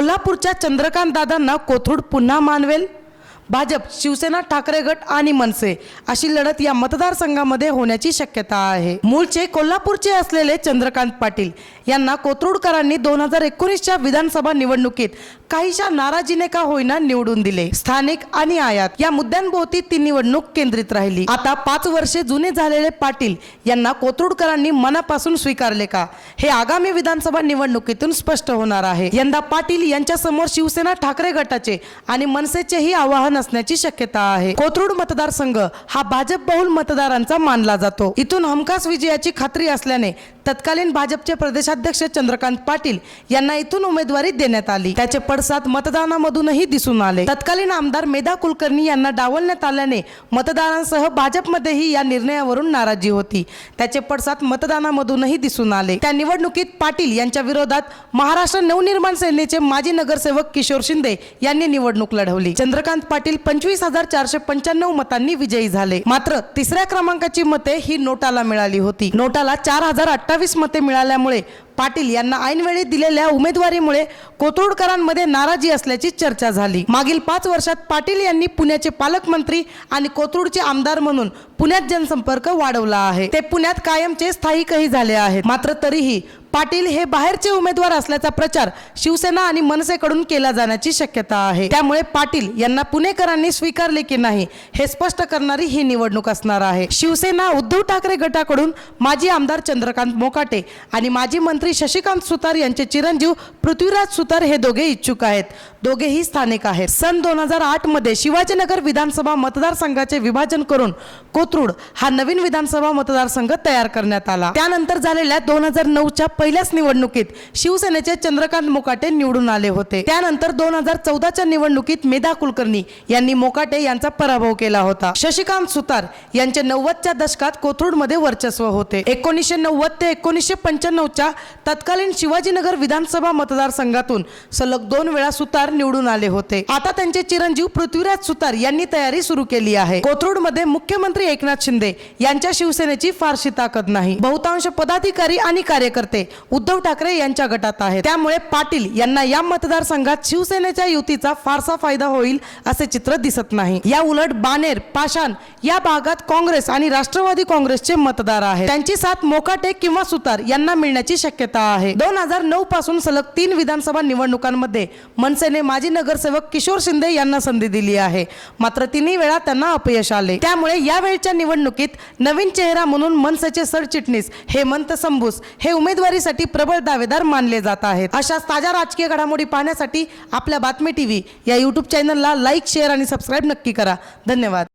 कोल्हापूरच्या चंद्रकांत दादांना कोथरूड पुन्हा मानवेल. भाजप शिवसेना ठाकरे गट आणि मनसे अशी लढत या मतदारसंघामध्ये होण्याची शक्यता आहे. मूळचे कोल्हापूरचे असलेले चंद्रकांत पाटील यांना कोथरूडकरांनी दोन हजार एकोणीसच्या विधानसभा निवडणुकीत काहीशा नाराजीने का होईना निवडून दिले. स्थानिक आणि आयात या मुद्द्यांभोवती ती निवडणूक केंद्रित राहिली. आता पाच वर्षे जुने झालेले पाटील यांना कोथरूडकरांनी मनापासून स्वीकारले का? हे आगामी विधानसभा निवडणुकीतून स्पष्ट होणार आहे. यंदा पाटील यांच्या समोर शिवसेना ठाकरे गटाचे आणि मनसेचेही आवाहन नसण्याची शक्यता आहे. कोथरूड मतदारसंघ हा भाजप बहुल मतदारांचा मानला जातो. इथून हमखास विजयाची खात्री असल्याने तत्कालीन भाजपचे प्रदेशाध्यक्ष चंद्रकांत पाटील यांना इथून उमेदवारी देण्यात आली. त्याचे पडसाद मतदानामधूनही दिसून आले. तत्कालीन आमदार मेधा कुलकर्णी यांना डावलण्यात आल्याने मतदारांसह भाजपमध्येही या निर्णयावरून नाराजी होती. त्याचे पडसाद मतदानामधूनही दिसून आले. त्या निवडणुकीत पाटील यांच्या विरोधात महाराष्ट्र नवनिर्माण सेनेचे माजी नगरसेवक किशोर शिंदे यांनी निवडणूक लढवली. चंद्रकांत पाटील पंचवीस हजार चारशे पंच्याण्णव मतांनी विजयी झाले. मात्र तिसऱ्या क्रमांकाची मते ही नोटाला मिळाली होती. नोटाला चार हजार अठ्ठावीस मते मिळाल्यामुळे पाटील यांना ऐनवेळी दिलेल्या उमेदवारीमुळे कोथरूडकरांमध्ये नाराजी असल्याची चर्चा झाली. मागील पाच वर्षात पाटील यांनी पुण्याचे पालकमंत्री आणि कोथरूडचे आमदार म्हणून पुण्यात जनसंपर्क वाढवला आहे. ते पुण्यात कायमचे स्थायिकही झाले आहेत. मात्र तरीही पाटील हे बाहेरचे उमेदवार असल्याचा प्रचार शिवसेना आणि मनसेकडून केला जाण्याची शक्यता आहे. त्यामुळे पाटील यांना पुणेकरांनी स्वीकारले की नाही हे स्पष्ट करणारी ही निवडणूक असणार आहे. शिवसेना उद्धव ठाकरे गटाकडून माजी आमदार चंद्रकांत मोकाटे आणि माजी मंत्री शशिकांत सुतार यांचे चिरंजीव पृथ्वीराज सुतार हे दोघे इच्छुक आहेत. दोघेही स्थानिक आहेत. सन दोन हजार आठमध्ये शिवाजीनगर विधानसभा मतदारसंघाचे विभाजन करून कोथरूड हा नवीन विधानसभा मतदारसंघ तयार करण्यात आला. त्यानंतर झालेल्या दोन हजार नऊच्या पहिल्याच निवडणुकीत शिवसेनेचे चंद्रकांत मोकाटे निवडून आले होते. त्यानंतर दोन हजार चौदाच्या निवडणुकीत मेधा कुलकर्णी यांनी मोकाटे यांचा पराभव केला होता. शशिकांत सुतार यांचे नव्वदच्या दशकात कोथरूडमध्ये वर्चस्व होते. एकोणीसशे नव्वद ते एकोणीसशे पंच्याण्णवच्या तत्कालीन शिवाजीनगर विधानसभा मतदारसंघातून सलग दोन वेळा सुतार निवडून आले होते. आता त्यांचे चिरंजीव पृथ्वीराज सुतार यांनी तयारी सुरू केली आहे. कोथरूडमध्ये मुख्यमंत्री एकनाथ शिंदे यांच्या शिवसेनेची फारशी ताकद नाही. बहुतांश पदाधिकारी आणि कार्यकर्ते उद्धव ठाकरे यांच्या गटात आहेत. त्यामुळे पाटील यांना या मतदारसंघात शिवसेनेच्या युतीचा फारसा फायदा होईल असे चित्र दिसत नाही. या उलट बानेर पाषाण या भागात काँग्रेस आणि राष्ट्रवादी काँग्रेसचे मतदार आहेत. त्यांची साथ मोकाटे किंवा सुतार यांना मिळण्याची शक्यता शक्यता आहे. दोन हजार नऊ पासून सलग तीन विधानसभा निवडणुकांमध्ये मनसेने माजी नगरसेवक किशोर शिंदे यांना संधी दिली आहे. मात्र तिन्ही वेळा त्यांना अपयश आले. त्यामुळे यावेळच्या निवडणुकीत नवीन चेहरा म्हणून मनसेचे सरचिटणीस हेमंत संभूस हे उमेदवारीसाठी प्रबळ दावेदार मानले जात आहेत. अशाच ताज्या राजकीय घडामोडी पाहण्यासाठी आपल्या बातमी टीव्ही या युट्यूब चॅनलला लाईक शेअर आणि सबस्क्राईब नक्की करा. धन्यवाद.